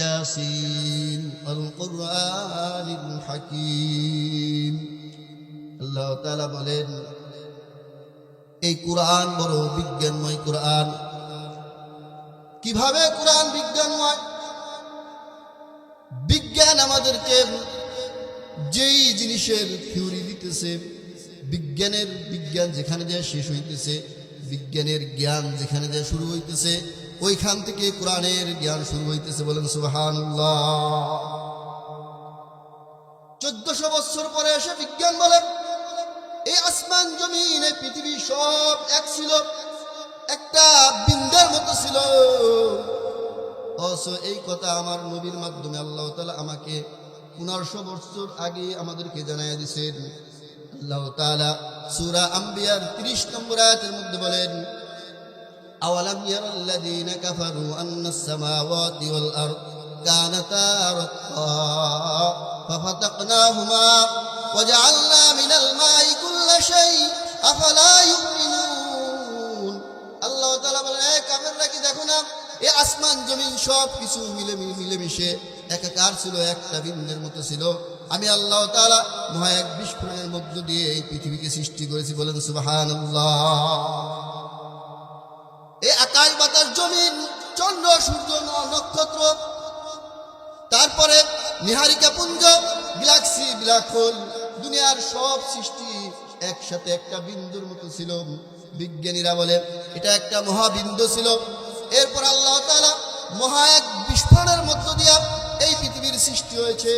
ইয়াসিন আল কুরআনিল হাকিম আল্লাহ তাআলা এই কোরআন বড় বিজ্ঞানময় কোরআন। কীভাবে কোরআন বিজ্ঞানময়? বিজ্ঞান আমাদেরকে যেই জিনিসের থিওরি দিতেছে, বিজ্ঞানের বিজ্ঞান যেখানে যায় শেষ হইতেছে, বিজ্ঞানের জ্ঞান যেখানে যায় শুরু হইতেছে ওইখান থেকে কোরআনের জ্ঞান শুরু হইতেছে বলেন সুবহানাল্লাহ। চোদ্দশো বছর পরে এসে বিজ্ঞান বলে, এই আসমান, জমিন, এই পৃথিবী সব এক ছিল, একটা বিন্দার মতো ছিল। অবশ্য এই কথা আমার নবীর মাধ্যমে আল্লাহ তালা আমাকে পনেরোশো বছর আগে আমাদেরকে জানাই দিছেন। আল্লাহ তালা সুরা আম্বিয়ার তিরিশ নম্বর আয়াতের মধ্যে বলেন أولم ير الذين كفروا أن السماوات والأرض كانتا رتقا ففتقناهما وجعلنا من الماء كل شيء أفلا يؤمنون আল্লাহ তাআলা বলেন এ কাফেররা কি দেখো না এ আসমান জমিন সব কিছু মিলে মিলেমিশে একাকার ছিল একটা বিন্দুর মতো ছিল আমি আল্লাহ তাআলা মহা এক বিস্ফোরণের মধ্য দিয়ে এই পৃথিবীকে সৃষ্টি করেছি বলেন সুবহানাল্লাহ এই চন্দ্র, সূর্য নক্ষত্র। তারপরে নিহারিকা পুঞ্জ, গ্যালাক্সি হোল দুনিয়ার সব সৃষ্টি একসাথে একটা বিন্দুর মতো ছিল। বিজ্ঞানীরা বলে, এটা একটা মহাবিন্দু ছিল। এরপর আল্লাহ তালা মহা এক বিস্ফোরণের মধ্য দিয়া এই পৃথিবীর সৃষ্টি হয়েছে।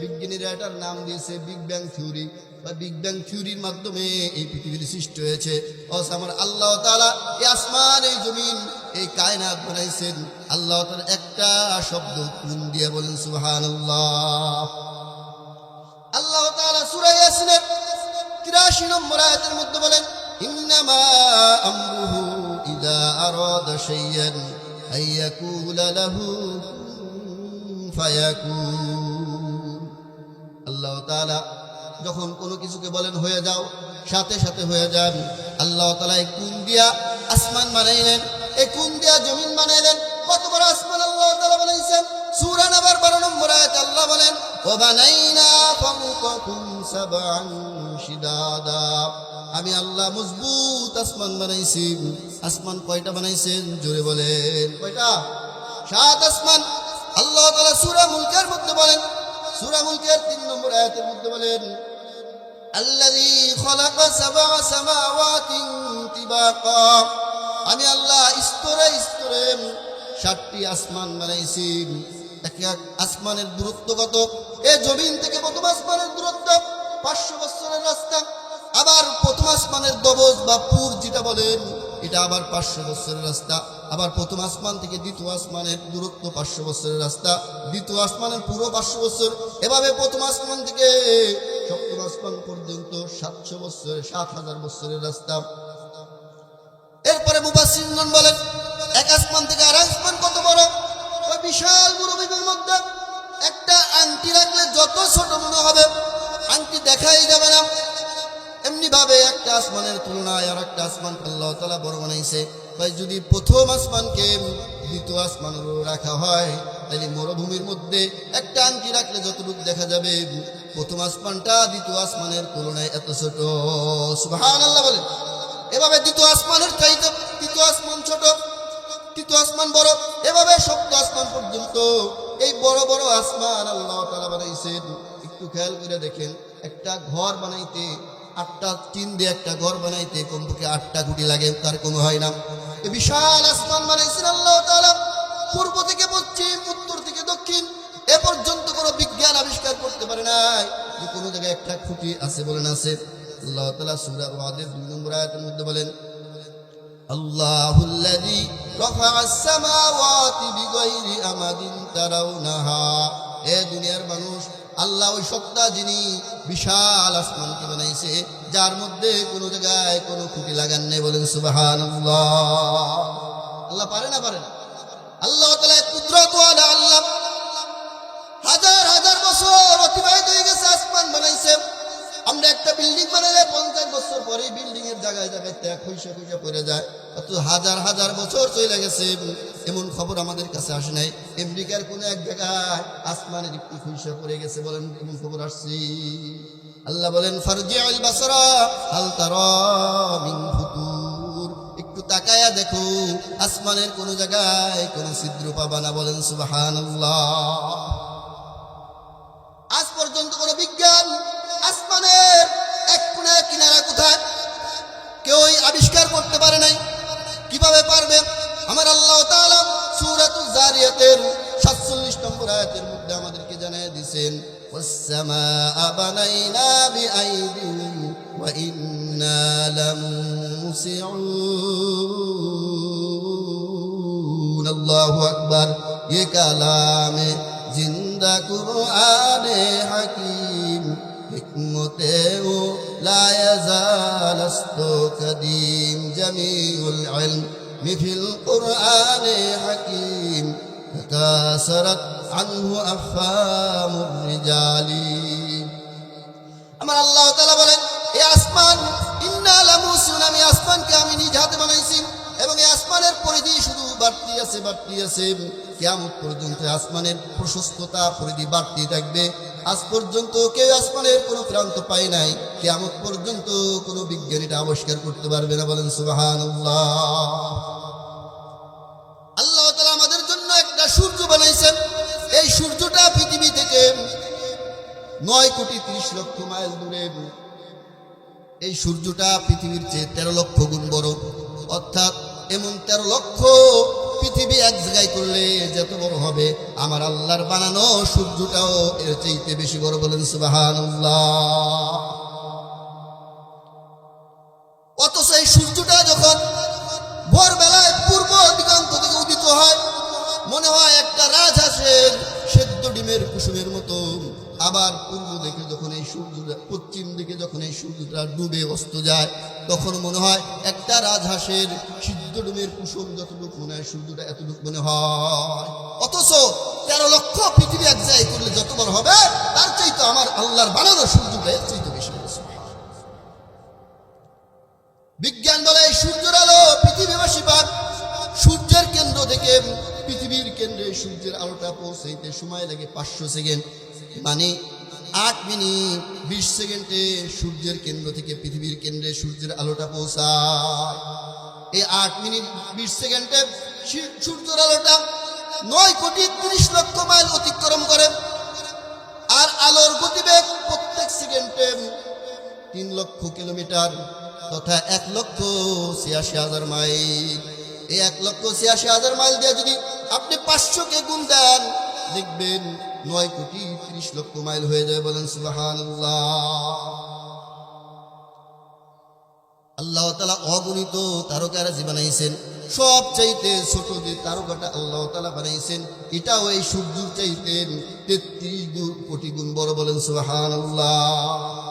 বিজ্ঞানীরা এটার নাম দিয়েছে বিগ ব্যাং থিওরি বা বিগ ব্যাং থিওরির মাধ্যমে এই পৃথিবীর সৃষ্টি হয়েছে। অথচ আমার আল্লাহ তাআলা এই আসমান, এই জমিন, এই কায়নাত বানাইছেন। আল্লাহ তালা একটা শব্দ কোন দিয়ে বলেন সুবহানাল্লাহ? আল্লাহ তাআলা সূরা ইয়াসিনের 83 নম্বর মধ্যে বলেন, ইন্নামা আমরুহু ফায়াকুন। আল্লাহ তালা যখন কোনো কিছুকে বলেন, হয়ে যাও, সাথে সাথে হয়ে যান আল্লাহ তালা এই কুন দিয়া আসমান বানাইলেন, এই কুন দিয়া জমিন বানাইলেন। কত বড় আসমান আল্লাহ তালা বানাইছেন। সূরা নাম্বার 12 নম্বর আয়াত আল্লাহ বলেন ও বানাইনা শিদাদা। আমি আল্লাহ মজবুত আসমান বানাইছি। আসমান কয়টা বানাইছেন? জোরে বলেন। কয়টা? সাত আসমান। আল্লাহ তাআলা সূরা মুলকের মধ্যে বলেন সূরা মুলকের তিন নম্বর আয়াতের মধ্যে বলেন, আল্লাযী খলাকা সাবআ সামাওয়াতিন তিবাকা। আমি আল্লাহ স্তরে স্তরে সাতটি আসমান বানাইছি। এক এক আসমানের দূরত্ব কত? এ জমিন থেকে প্রথম আসমানের দূরত্ব, পাঁচশো বছরের রাস্তা। আবার প্রথম আসমানের দবজ বা পুর যেটা বলেন এটা আবার পাঁচশো বছরের রাস্তা। আবার প্রথম আসমান থেকে দ্বিতীয় আসমানের দূরত্ব পাঁচশো বছরের রাস্তা। দ্বিতীয় আসমানের পুরো পাঁচশো বছর। এভাবে প্রথম আসমান থেকে সপ্তম আসমান পর্যন্ত সাতশো বছরের সাত হাজার বছরের রাস্তা। এরপরে মুবাসিরগণ বলেন, এক আসমান থেকে আর আসমান কত বড়? ওই বিশাল মুরবিবের মধ্যে একটা আংটি রাখলে যত ছোট মনে হবে, আংটি দেখাই যাবে না। এমনি ভাবে একটা আসমানের তুলনায় আর একটা আসমান আল্লাহ তালা বড় বানাইছে। তাই যদি প্রথম আসমানকে দ্বিতীয় আসমানের উপর রাখা হয় তাহলে মরুভূমির মধ্যে একটা আংটি রাখলে যতটুকু দেখা যাবে, প্রথম আসমানটা দ্বিতীয় আসমানের তুলনায় এত ছোট। সুবহান আল্লাহ বলেন। এভাবে দ্বিতীয় আসমানের চাইতে তৃতীয় আসমান ছোট, তৃতীয় আসমান বড়, এভাবে সপ্ত আসমান পর্যন্ত এই বড় বড় আসমান আল্লাহ তালা বানাইছেন। একটু খেয়াল করে দেখেন, একটা ঘর বানাইতে আটটা টিন দিয়ে একটা ঘর বানাইতে কমপক্ষে আটটা কুটি লাগে, তার কম হয় না। বিশাল আসমান বানাইছেন আল্লাহ পূর্ব থেকে পশ্চিম, উত্তর থেকে দক্ষিণ, এ পর্যন্ত কোনো বিজ্ঞান আবিষ্কার করতে পারে নাই। যে কোনো জায়গায় একটা খুঁটি আছে বলেন আছে। আল্লাহ তালা সূরা দুই নম্বর মধ্যে বলেন, আল্লাহুল্লাযী এ দুনিয়ার মানুষ আল্লাহ ওই সত্তা যিনি বিশাল আসমানকে বানাইছে, যার মধ্যে কোনো জায়গায় কোনো খুঁটি লাগান নেই বলেন সুবাহান আল্লাহ পারে না পারে না? আল্লাহ কুদরত আল্লাহ হাজার হাজার বছর অতিবাহিত হয়ে গেছে, আসমান বানাইছে। আমরা একটা বিল্ডিং বানালে পঞ্চাশ বছর পরে বিল্ডিং এর জায়গায় জায়গায় ত্যাগ খুঁজে খুঁজে পড়ে যায়। অত হাজার হাজার বছর চলে গেছে। এমন খবর আমাদের কাছে আসে নাই। আমেরিকার কোন এক জায়গায় আসমানের একটু খুঁজে পড়ে গেছে বলেন, এমন খবর আসছি। আল্লাহ বলেন ফারজি আল বাসরা, হাল তারা মিন ফুতুর। একটু তাকায়া দেখো, আসমানের কোন জায়গায় কোন ছিদ্র পাবা না বলেন, সুবহানাল্লাহ। আজ পর্যন্ত কোনো কেউই আবিষ্কার করতে পারে নাই। কীভাবে পারবে? আমার আল্লাহ তাআলা সূরাতুল জারিয়াতের 47 নম্বর আয়াতের মধ্যে আমাদেরকে জানিয়ে দিয়েছেন والسماء بنينا بأيد وإنا لموسعون لا يزال أصدق قديم جميع العلم في القرآن حكيم تكاثرت عنه أفهام الرجال আমার আল্লাহ তালা বলেন এই আসমান ইন্না লামুসুন আমি আসমানকে আমি নিজ হাতে বানাইছি এবং এই আসমানের পরিধি শুধু বাড়তি আছে বাড়তি আছে। কিয়ামত পর্যন্ত আসমানের প্রশস্ততা, পরিধি বাড়তি থাকবে। আজ পর্যন্ত কেউ আসমানের কোনো প্রান্ত পায় নাই। কিয়ামত পর্যন্ত কোনো বিজ্ঞানীটা আবিষ্কার করতে পারবে না। বলেন, সুবহানাল্লাহ। আল্লাহ তাআলা আমাদের জন্য একটা সূর্য বানাইছেন। এই সূর্যটা পৃথিবী থেকে নয় কোটি তিরিশ লক্ষ মাইল দূরে। এই সূর্যটা পৃথিবীর চেয়ে তেরো লক্ষ গুণ বড়। অর্থাৎ এমন তেরো লক্ষ পৃথিবী এক জায়গায় করলে যত বড় হবে, আমার আল্লাহর বানানো সূর্যটাও এর চাইতে বেশি বড় বলেন সুবাহান ডিমের কুসুমের মতো আবার পূর্ব দিকে যখন এই সূর্যটা, পশ্চিম দিকে যখন এই সূর্যটা ডুবে অস্ত যায়, তখন মনে হয় একটা রাজহাঁসের সিদ্ধ ডুমের কুসুম যতটুকু মনে হয়, সূর্যটা এতটুকু মনে হয়। অথচ তেরো লক্ষ পৃথিবী এক জায়গায় করলে যত বড় হবে, তার চাইতো আমার আল্লাহর বানানো সূর্যটা সূর্যের আলোটা পৌঁছাইতে সময় লাগে পাঁচশো সেকেন্ড। মানে আট মিনিট বিশ সেকেন্ডে সূর্যের কেন্দ্র থেকে পৃথিবীর কেন্দ্রে সূর্যের আলোটা পৌঁছায়। এই আট মিনিট বিশ সেকেন্ডে সূর্যের আলোটা নয় কোটি তিরিশ লক্ষ মাইল অতিক্রম করে। আর আলোর গতিবেগ প্রত্যেক সেকেন্ডে তিন লক্ষ কিলোমিটার তথা এক লক্ষ ছিয়াশি হাজার মাইল। এই এক লক্ষ ছিয়াশি হাজার মাইল দিয়ে যদি আপনি পাঁচশোকে গুণ দেন। দেখবেন নয় কোটি তিরিশ লক্ষ মাইল হয়ে যায় বলেন সুবাহান আল্লাহ তালা অগণিত তারকারাজি বানাইছেন সব চাইতে ছোট যে তারকাটা আল্লাহ তালা বানাইছেন এটাও এই সূর্যর চাইতেন তেত্রিশ কোটি গুণ বড় বলেন সুবাহান আল্লাহ